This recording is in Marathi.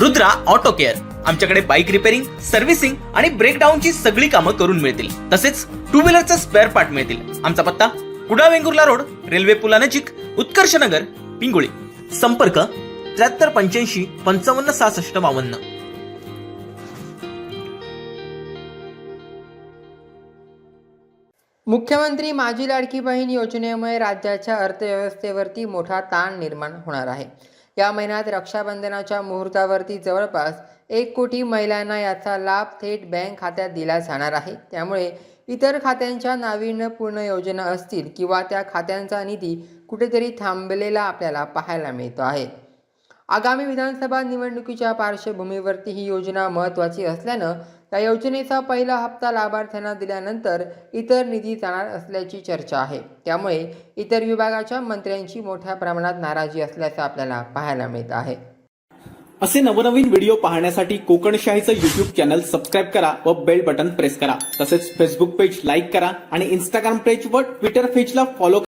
Rudra auto care. आमच्याकडे बाईक रिपेअरिंग सर्व्हिसिंग आणि ब्रेकडाऊनची सगळी कामं करून मिळतील. तसेच टू व्हीलरचे स्पेअर पार्ट मिळतील. आमचा पत्ता कुडा वेंगुर्ला रोड रेल्वे पुलानजीक उत्कर्ष नगर पिंगुळी. संपर्क त्र्याहत्तर पंच्याऐंशी पंचावन्न सहासष्ट बावन्न. मुख्यमंत्री माझी लाडकी बहीण योजनेमुळे राज्याच्या अर्थव्यवस्थेवरती मोठा ताण निर्माण होणार आहे. या महिन्यात रक्षाबंधनाच्या मुहूर्तावरती जवळपास एक कोटी महिलांना याचा लाभ थेट बँक खात्यात दिला जाणार आहे. त्यामुळे इतर खात्यांच्या नाविन्यपूर्ण योजना असतील किंवा त्या खात्यांचा निधी कुठेतरी थांबलेला आपल्याला पाहायला मिळतो आहे. आगामी विधानसभा निवडणुकीच्या पार्श्वभूमीवरती ही योजना महत्त्वाची असल्यानं या योजनेचा पहिला हप्ता लाभार्थ्यांना दिल्यानंतर इतर निधी जाणार असल्याची चर्चा आहे. त्यामुळे इतर विभागाच्या मंत्र्यांची मोठ्या प्रमाणात नाराजी असल्याचं आपल्याला पाहायला मिळत आहे. असे नवनवीन व्हिडिओ पाहण्यासाठी कोकणशाहीचं युट्यूब चॅनल सबस्क्राईब करा व बेल बटन प्रेस करा. तसेच फेसबुक पेज लाईक करा आणि इंस्टाग्राम पेज व ट्विटर पेजला फॉलो